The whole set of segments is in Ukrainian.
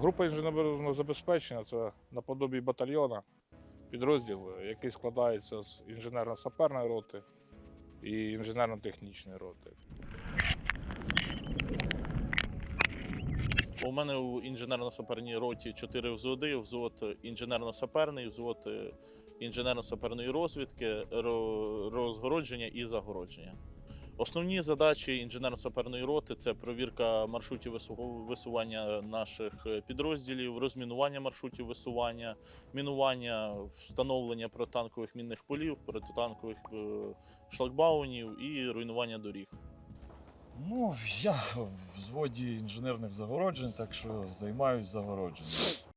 Група інженерного забезпечення це наподобі батальйона, підрозділ, який складається з інженерно-саперної роти і інженерно-технічної роти. У мене у інженерно-саперній роті 4 взводи: взвод інженерно-саперний, взвод е, інженерно-саперної розвідки, розгородження і загородження. Основні задачі інженерно-саперної роти це провірка маршрутів вису- висування наших е, підрозділів, розмінування маршрутів висування, мінування, встановлення протитанкових мінних полів, протитанкових е, шлагбаунів і руйнування доріг. Ну, я в взводі інженерних загороджень, так що займаюсь загородженням.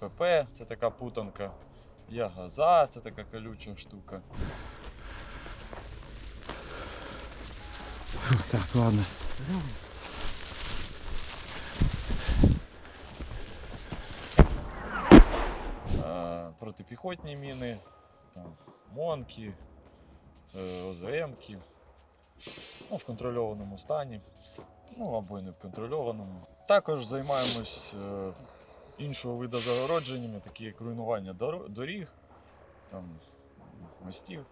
МЗПП це така путанка. Я газа, це така колюча штука. Так, ладно. Протипіхотні міни, там, монки, е, ОЗМки. Ну, в контрольованому стані. Ну або й не в контрольованому. Також займаємось е, іншого виду загородженнями, такі як руйнування доріг, там, мостів,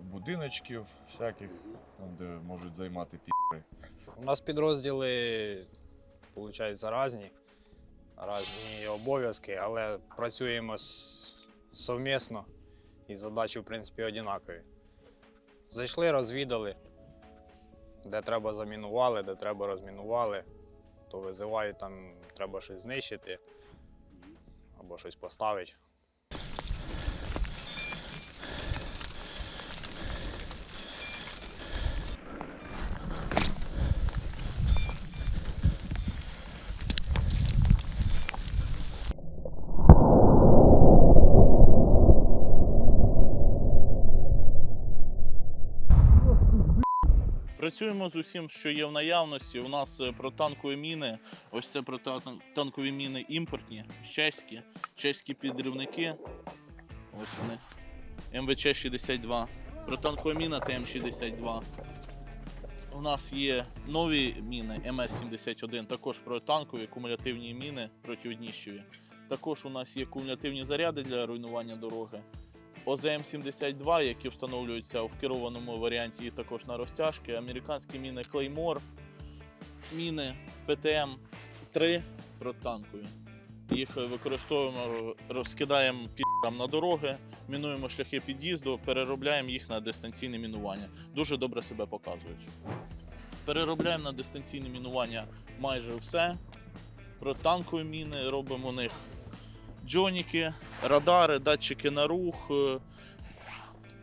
будиночків всяких, там, де можуть займати пі***ри. У нас підрозділи, виходить, різні, різні обов'язки, але працюємо совмісно і задачі, в принципі, однакові. Зайшли, розвідали, де треба замінували, де треба розмінували, то визивають, там треба щось знищити або щось поставити. Працюємо з усім, що є в наявності. У нас е, протанкові міни. Ось це протанкові міни імпортні, чеські, чеські підривники. Ось вони. МВЧ-62. Протанкова міна ТМ-62. У нас є нові міни МС-71, також протанкові кумулятивні міни протиодніщові. Також у нас є кумулятивні заряди для руйнування дороги. ОЗМ-72, які встановлюються в керованому варіанті і також на розтяжки, американські міни Claymore, міни ПТМ-3 протитанкові. Їх використовуємо, розкидаємо підрам на дороги, мінуємо шляхи під'їзду, переробляємо їх на дистанційне мінування. Дуже добре себе показують. Переробляємо на дистанційне мінування майже все. Протитанкові міни робимо у них джоніки, радари, датчики на рух, е,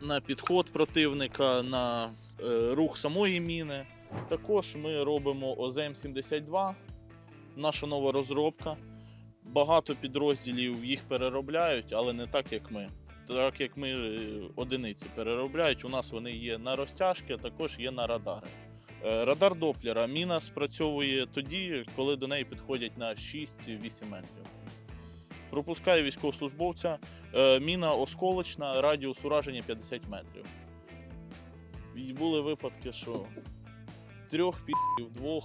на підход противника, на е, рух самої міни. Також ми робимо ОЗМ-72, наша нова розробка. Багато підрозділів їх переробляють, але не так, як ми. Так як ми е, одиниці переробляють, у нас вони є на розтяжки, а також є на радари. Радар Доплера міна спрацьовує тоді, коли до неї підходять на 6-8 метрів. Пропускає військовослужбовця. Е, Міна осколочна, радіус ураження 50 метрів. І були випадки, що трьох пів, двох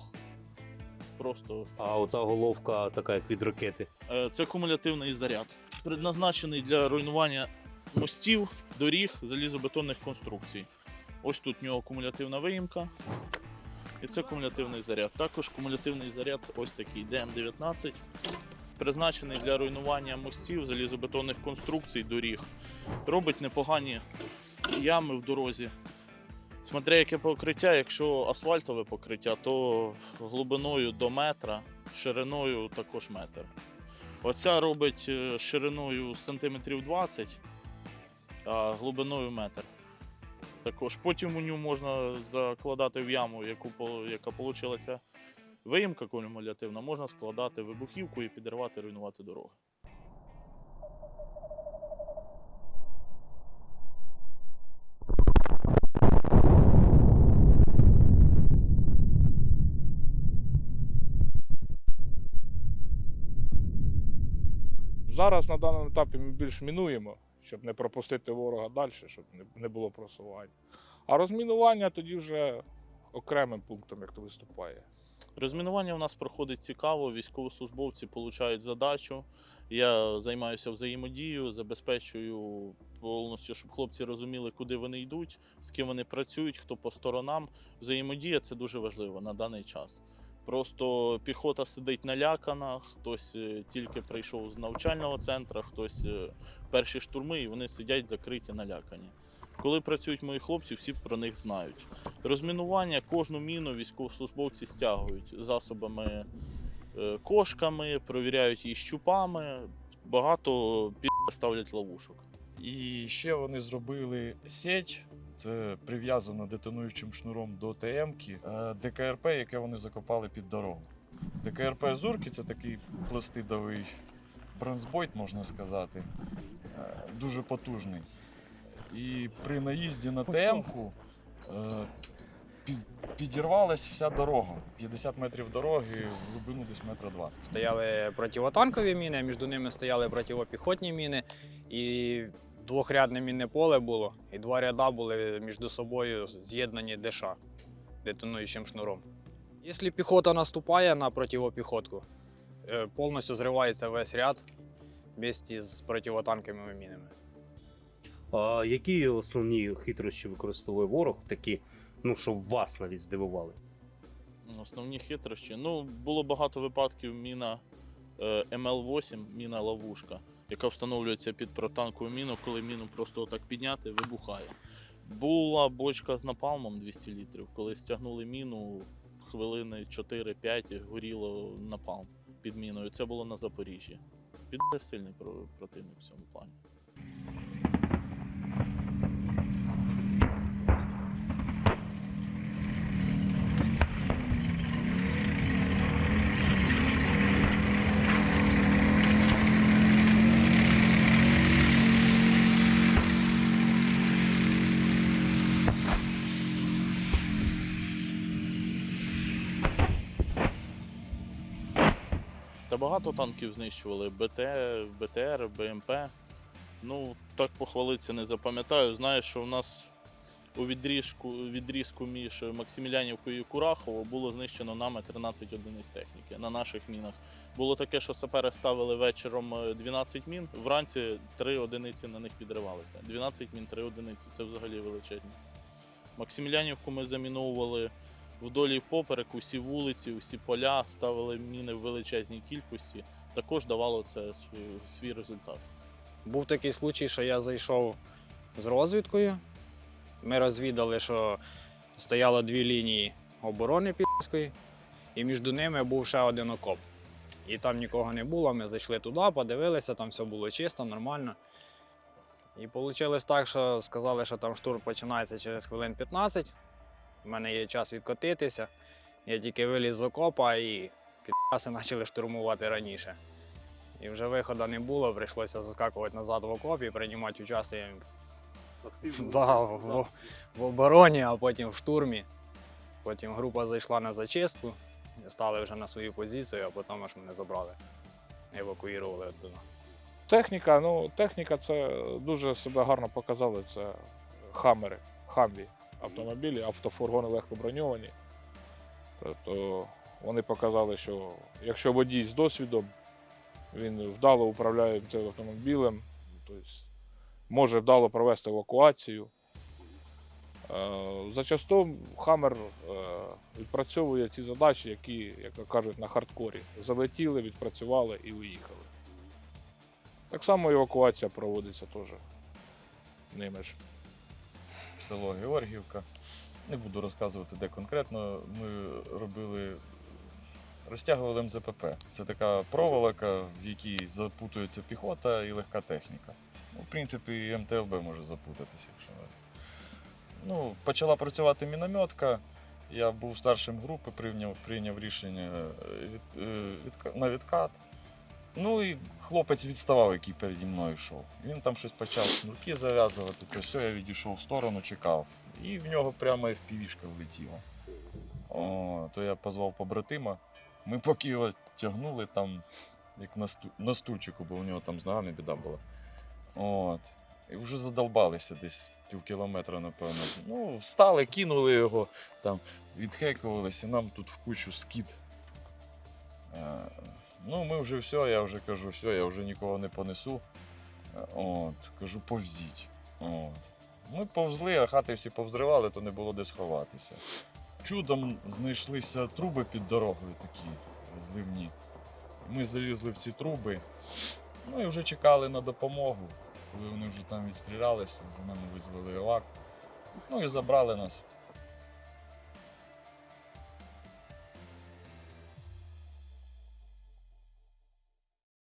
просто А ота головка така, як від ракети. Е, Це кумулятивний заряд, предназначений для руйнування мостів, доріг, залізобетонних конструкцій. Ось тут в нього кумулятивна виїмка. І це кумулятивний заряд. Також кумулятивний заряд ось такий ДМ-19, призначений для руйнування мостів, залізобетонних конструкцій, доріг. Робить непогані ями в дорозі. Смотря яке покриття, якщо асфальтове покриття, то глибиною до метра, шириною також метр. Оця робить е, шириною сантиметрів 20, а глибиною метр. Також потім у нього можна закладати в яму, яку, яка вийшла виїмка кумулятивна, можна складати вибухівку і підривати, руйнувати дороги. Зараз на даному етапі ми більш мінуємо, щоб не пропустити ворога далі, щоб не, не було просування. А розмінування тоді вже окремим пунктом, як то виступає. Розмінування у нас проходить цікаво. Військовослужбовці отримують задачу. Я займаюся взаємодією, забезпечую повністю, щоб хлопці розуміли, куди вони йдуть, з ким вони працюють, хто по сторонам. Взаємодія це дуже важливо на даний час. Просто піхота сидить налякана, хтось е, тільки прийшов з навчального центру, хтось е, перші штурми, і вони сидять закриті, налякані. Коли працюють мої хлопці, всі про них знають. Розмінування кожну міну військовослужбовці стягують засобами е, кошками, провіряють її щупами. Багато ставлять ловушок. І ще вони зробили сеть. Це прив'язано детонуючим шнуром до ТМ-ки, е, ДКРП, яке вони закопали під дорогу. ДКРП Зурки це такий пластидовий бронзбойт, можна сказати, е, дуже потужний. І при наїзді на ТМ-ку е, підірвалась вся дорога. 50 метрів дороги, в глибину десь метра два. Стояли противотанкові міни, між ними стояли противопіхотні міни, і двохрядне мінне поле було, і два ряда були між собою з'єднані ДШ детонуючим шнуром. Якщо піхота наступає на противопіхотку, е, повністю зривається весь ряд вместе з противотанковими мінами. А які основні хитрощі використовує ворог, такі, ну, щоб вас навіть здивували? Основні хитрощі. Ну, було багато випадків міна е, МЛ-8, міна ловушка, яка встановлюється під протанкову міну, коли міну просто отак підняти, вибухає. Була бочка з напалмом 200 літрів, коли стягнули міну, хвилини 4-5 горіло напалм під міною. Це було на Запоріжжі. Під сильний противник в цьому плані. Та багато танків знищували. БТ, БТР, БМП. Ну, так похвалитися не запам'ятаю. Знаю, що в нас у відрізку, відрізку між Максимілянівкою і Курахово було знищено нами 13 одиниць техніки на наших мінах. Було таке, що сапери ставили вечором е, 12 мін, вранці 3 одиниці на них підривалися. 12 мін, 3 одиниці це взагалі величезність. Максимілянівку ми заміновували вдолі і впоперек, усі вулиці, усі поля, ставили міни в величезній кількості. Також давало це свій, результат. Був такий случай, що я зайшов з розвідкою. Ми розвідали, що стояло дві лінії оборони Підської, і між ними був ще один окоп. І там нікого не було. Ми зайшли туди, подивилися, там все було чисто, нормально. І вийшло так, що сказали, що там штурм починається через хвилин 15. У мене є час відкотитися. Я тільки виліз з окопа і підраси почали штурмувати раніше. І вже виходу не було, прийшлося заскакувати назад в окоп і приймати участь да, в, в обороні, а потім в штурмі. Потім група зайшла на зачистку, стали вже на свою позицію, а потім аж мене забрали. Евакуювали оттуда. Техніка, ну, техніка це дуже себе гарно показали. Це хамери, хамві автомобілі, автофургони легко броньовані. Тобто вони показали, що якщо водій з досвідом, він вдало управляє цим автомобілем, тобто може вдало провести евакуацію. Е, Зачасту Хаммер е, відпрацьовує ці задачі, які, як кажуть, на хардкорі. Залетіли, відпрацювали і виїхали. Так само евакуація проводиться теж ними ж. Село Георгіївка. Не буду розказувати, де конкретно. Ми робили, розтягували МЗПП. Це така проволока, в якій запутується піхота і легка техніка. Ну, в принципі, і МТЛБ може запутатися, якщо. Ну, почала працювати мінометка. Я був старшим групи, прийняв, прийняв рішення е, від, е, відка- на відкат. Ну і хлопець відставав, який переді мною йшов. Він там щось почав шнурки зав'язувати, то все, я відійшов в сторону, чекав. І в нього прямо FPV-шка влетіла. О, то я позвав побратима. Ми поки його тягнули там, як на, сту... на стульчику, бо у нього там з ногами біда була. От. І вже задолбалися десь пів кілометра, напевно. Ну, встали, кинули його, там, відхекувалися, нам тут в кучу скіт. Ну, ми вже все, я вже кажу, все, я вже нікого не понесу. Е, От, кажу, повзіть. От. Ми повзли, а хати всі повзривали, то не було де сховатися. Чудом знайшлися труби під дорогою такі зливні. Ми залізли в ці труби, ну і вже чекали на допомогу. Коли вони вже там відстрілялися, за нами визвали ОАК. Ну і забрали нас.